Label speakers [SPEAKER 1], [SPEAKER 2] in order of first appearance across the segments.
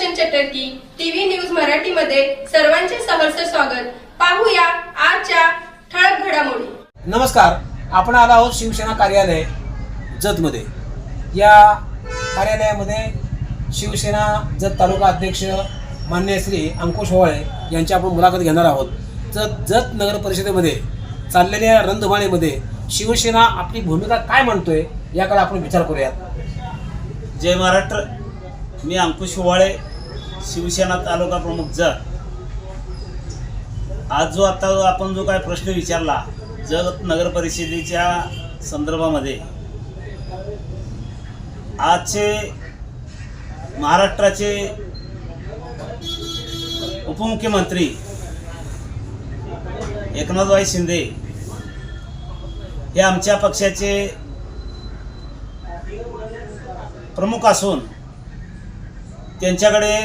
[SPEAKER 1] Roshan चटर्की TV news मराठीमध्ये सर्वांचे सहर्ष स्वागत. पाहूया आजच्या ठळक घडामोडी.
[SPEAKER 2] नमस्कार आपण आलो आहोत शिवसेना कार्यालय जतमध्ये. या कार्यालयामध्ये शिवसेना जत तालुका अध्यक्ष मान्य श्री अंकुश होवाळे यांची आपण मुलाखत घेणार आहोत. जत जत नगर परिषदेमध्ये चाललेल्या रणधुमाळीमध्ये शिवसेना आपली भूमिका काय मांडतोय याकडे आपण विचार करूयात.
[SPEAKER 3] जय महाराष्ट्र मी अंकुश हिवाळे शिवसेना तालुका प्रमुख जत आज जो आता आपण जो काय प्रश्न विचारला जत नगर परिषदेच्या संदर्भामध्ये आजचे महाराष्ट्राचे उपमुख्यमंत्री एकनाथभाई शिंदे हे आमच्या पक्षाचे प्रमुख असून त्यांच्याकडे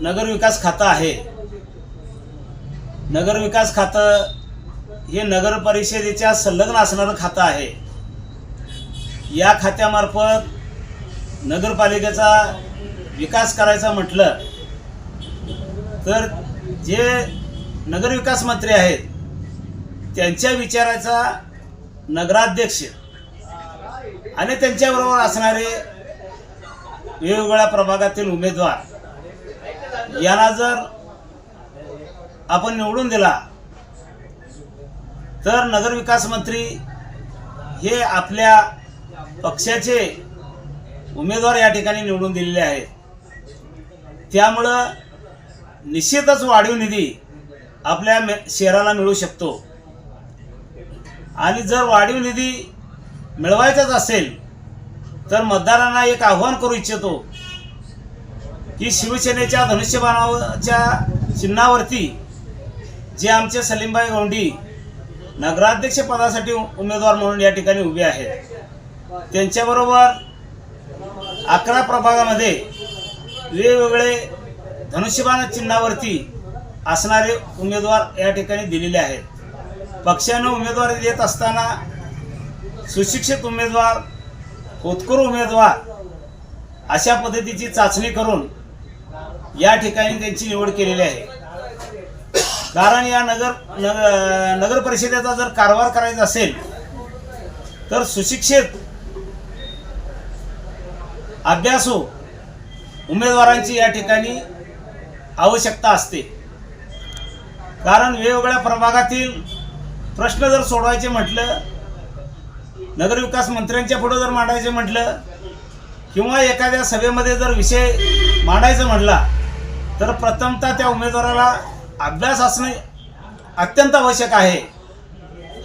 [SPEAKER 3] नगरविकास खातं आहे. नगरविकास खातं हे नगर परिषदेच्या संलग्न असणारं खातं आहे. या खात्यामार्फत नगरपालिकेचा विकास करायचा म्हटलं तर जे नगरविकास मंत्री आहेत त्यांच्या विचाराचा नगराध्यक्ष आणि त्यांच्याबरोबर असणारे वेगवेगळ्या प्रभागातील उमेदवार. याला जर आपण निवडून दिला तर नगरविकास मंत्री हे आपल्या पक्षाचे उमेदवार या ठिकाणी निवडून दिलेले आहेत. त्यामुळं निश्चितच वाढीव निधी आपल्या मे- शहराला मिळू शकतो. आणि जर वाढीव निधी मिळवायचाच असेल तर मतदारांना एक आव्हान करू इच्छितो की शिवसेनेच्या धनुष्यबाणाच्या चिन्हावरती जे आमचे सलीमबाई गोंडी नगराध्यक्ष पदासाठी उमेदवार म्हणून या ठिकाणी उभे आहेत त्यांच्याबरोबर अकरा प्रभागामध्ये वेगवेगळे धनुष्यबाण चिन्हावरती असणारे उमेदवार या ठिकाणी दिलेले आहेत. पक्षानं उमेदवारी देत असताना सुशिक्षित उमेदवार होतकर उमेदवार अशा पद्धतीची चाचणी करून या ठिकाणी त्यांची निवड केलेली आहे. कारण या नगर नगर नगर परिषदेचा जर कारभार करायचा असेल तर सुशिक्षित अभ्यासू उमेदवारांची या ठिकाणी आवश्यकता असते. कारण वेगवेगळ्या प्रभागातील प्रश्न जर सोडवायचे म्हटलं नगरविकास मंत्र्यांच्या पुढं जर मांडायचे म्हटलं किंवा एखाद्या सभेमध्ये जर विषय मांडायचं म्हटला तर प्रथमतः त्या उमेदवाराला अभ्यास असणे अत्यंत आवश्यक आहे.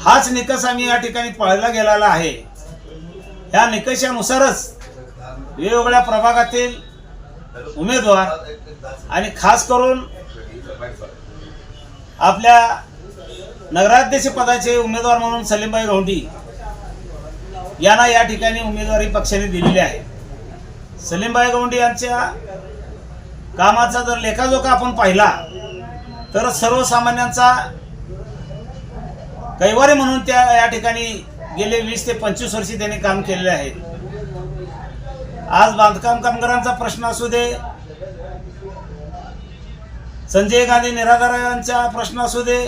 [SPEAKER 3] हाच निकष आम्ही या ठिकाणी पाळला गेलेला आहे. या निकषानुसारच वेगवेगळ्या प्रभागातील उमेदवार आणि खास करून आपल्या नगराध्यक्ष पदाचे उमेदवार म्हणून सलीमबाई गौंडी यांना या ठिकाणी उमेदवारी पक्षाने दिलेली आहे. सलीमबाई गौंडी यांच्या कामाचा जर लेखाजोखा आपण पाहिला तर सर्वसामान्यांचा कैवारी म्हणून त्या या ठिकाणी गेले वीस ते पंचवीस वर्षी त्यांनी काम केलेले आहे. आज बांधकाम कामगारांचा प्रश्न असू दे संजय गांधी निराधारांचा प्रश्न असू दे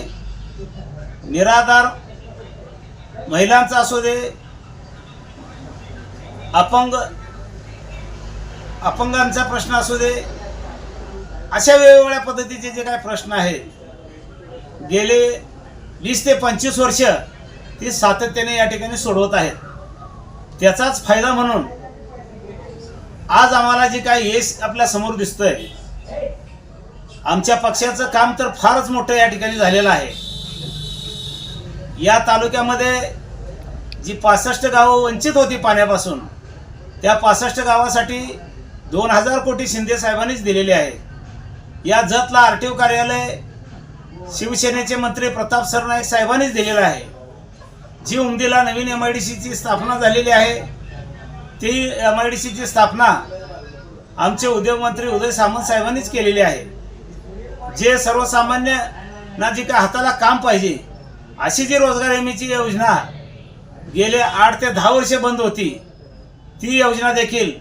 [SPEAKER 3] निराधार महिलांचा असू दे अपंग अपंगांचा प्रश्न असू दे अशा वेगवेगळ्या पद्धतीचे जे काही प्रश्न आहेत गेले वीस ते पंचवीस वर्ष ती सातत्याने या ठिकाणी सोडवत आहेत. त्याचाच फायदा म्हणून आज आम्हाला जे काही यश आपल्यासमोर दिसतंय आमच्या पक्षाचं काम तर फारच मोठं या ठिकाणी झालेलं आहे. या तालुक्यामध्ये जी पासष्ट गावं वंचित होती पाण्यापासून त्या पासष्ट गावासाठी दोन हजार कोटी शिंदे साहेबांनीच दिलेले आहे. या जतला आर टी ओ कार्यालय शिवसेनेचे मंत्री प्रताप सरनाईक साहेबांनीच दिलेलं आहे. जी उमदीला नवीन एम आय डी सीची स्थापना झालेली आहे ती एम आय डी सीची स्थापना आमचे उद्योगमंत्री उदय सामंत साहेबांनीच केलेली आहे. जे सर्वसामान्यांना जी काय हाताला काम पाहिजे अशी जी रोजगार हमीची योजना गेले आठ ते दहा वर्षे बंद होती ती योजना देखील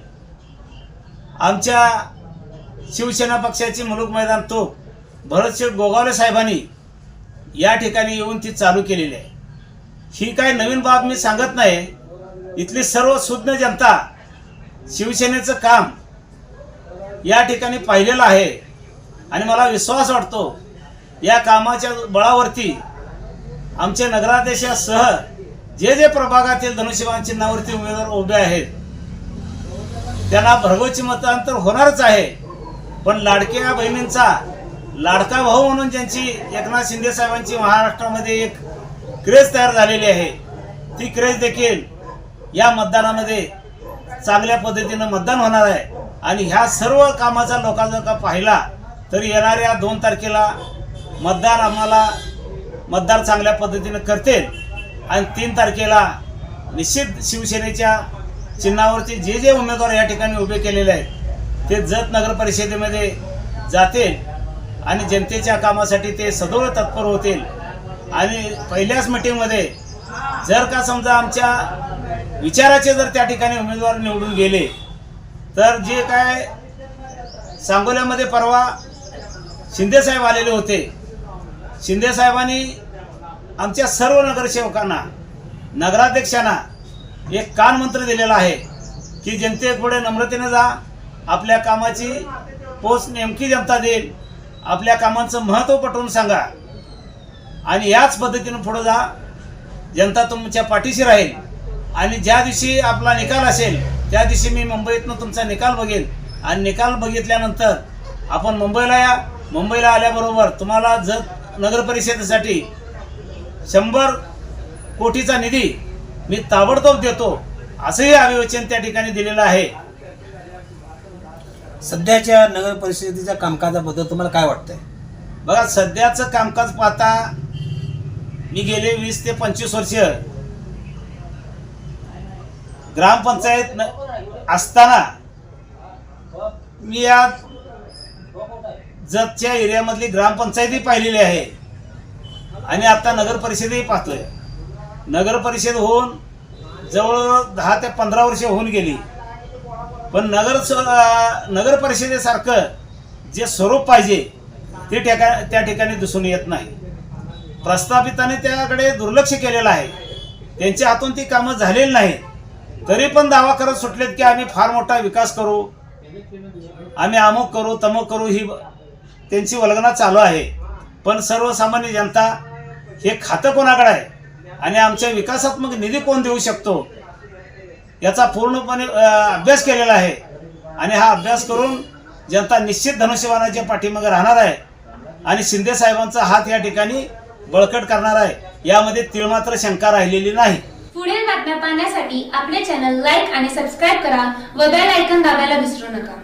[SPEAKER 3] आमच्या शिवसेना पक्षाचे मुलुक मैदान तोप भरतशेठ गोगावले साहेबांनी या ठिकाणी येऊन ती चालू केलेली आहे. ही काय नवीन बाब मी सांगत नाही. इथली सर्व सुज्ञ जनता शिवसेनेचं काम या ठिकाणी पाहिलेलं आहे. आणि मला विश्वास वाटतो या कामाच्या बळावरती आमचे नगराध्यक्षासह जे जे प्रभागातील धनुष्यबाण चिन्हावरती उमेदवार उभे आहेत त्यांना भरघोची मतांतर होणारच आहे. पण लाडक्या बहिणींचा लाडका भाऊ म्हणून ज्यांची एकनाथ शिंदे साहेबांची महाराष्ट्रामध्ये एक क्रेज तयार झालेली आहे ती क्रेज देखील या मतदानामध्ये चांगल्या पद्धतीनं मतदान होणार आहे. आणि ह्या सर्व कामाचा लोकांचा का पाहिला तर येणाऱ्या दोन तारखेला मतदान आम्हाला मतदार चांगल्या पद्धतीनं करतील. आणि तीन तारखेला निश्चित शिवसेनेच्या चिन्हावरचे जे जे उमेदवार या ठिकाणी उभे केलेले आहेत ते जत नगर परिषदेमध्ये जातील आणि जनतेच्या कामासाठी ते सदैव तत्पर होतील. आणि पहिल्याच मिटिंगमध्ये जर का समजा आमच्या विचाराचे जर त्या ठिकाणी उमेदवार निवडून गेले तर जे काय सांगोल्यामध्ये परवा शिंदेसाहेब आलेले होते. शिंदेसाहेबांनी आमच्या सर्व नगरसेवकांना नगराध्यक्षांना एक कान मंत्र दिलेला आहे की जनतेपुढे नम्रतेने जा आपल्या कामाची पोच नेमकी जनता देईल आपल्या कामांचं महत्त्व पटवून सांगा आणि याच पद्धतीनं पुढं जा. जनता तुमच्या पाठीशी राहील आणि ज्या दिवशी आपला निकाल असेल त्या दिवशी मी मुंबईतनं तुमचा निकाल बघेल आणि निकाल बघितल्यानंतर आपण मुंबईला या. मुंबईला आल्याबरोबर तुम्हाला जर नगर परिषदेसाठी शंभर कोटीचा निधी मी ताबडतोब देतो असंही अभिवचन त्या ठिकाणी दिलेलं आहे.
[SPEAKER 2] सध्याच्या नगर परिषदेच्या कामकाजाबद्दल तुम्हाला काय वाटतंय?
[SPEAKER 3] बघा सध्याचं कामकाज पाहता मी गेले वीस ते पंचवीस वर्ष. ग्रामपंचायत न- असताना मी या जतच्या एरियामधली ग्रामपंचायतही पाहिलेली आहे. आणि आता नगर परिषदही पाहतोय. नगरपरिषद होऊन जवळजवळ दहा ते पंधरा वर्ष होऊन गेली. पण नगर स- नगर परिषदेसारखं जे स्वरूप पाहिजे ते ठिका त्या ठिकाणी दिसून येत नाही. प्रस्थापिताने त्याकडे दुर्लक्ष केलेलं आहे. त्यांच्या हातून ती कामं झालेली नाही तरी पण दावा करत सुटलेत की आम्ही फार मोठा विकास करू. आम्ही अमुक करू तमुक करू ही त्यांची वल्गना चालू आहे. पण सर्वसामान्य जनता हे खातं कोणाकडे आहे? आणि आमच्या विकासात्मक निधी कोण देऊ शकतो? याचा पूर्णपणे अभ्यास केलेला आहे. आणि हा अभ्यास करून जनता निश्चित धनुष्यबाणाच्या पाठीमागे राहणार आहे आणि शिंदे साहेबांचा हात या ठिकाणी बळकट करणार आहे यामध्ये तिळमात्र शंका राहिलेली नाही.
[SPEAKER 4] पुढील बातम्या पाहण्यासाठी आपले चॅनल लाईक आणि सबस्क्राईब करा व बेल आयकॉन दाबायला विसरू नका.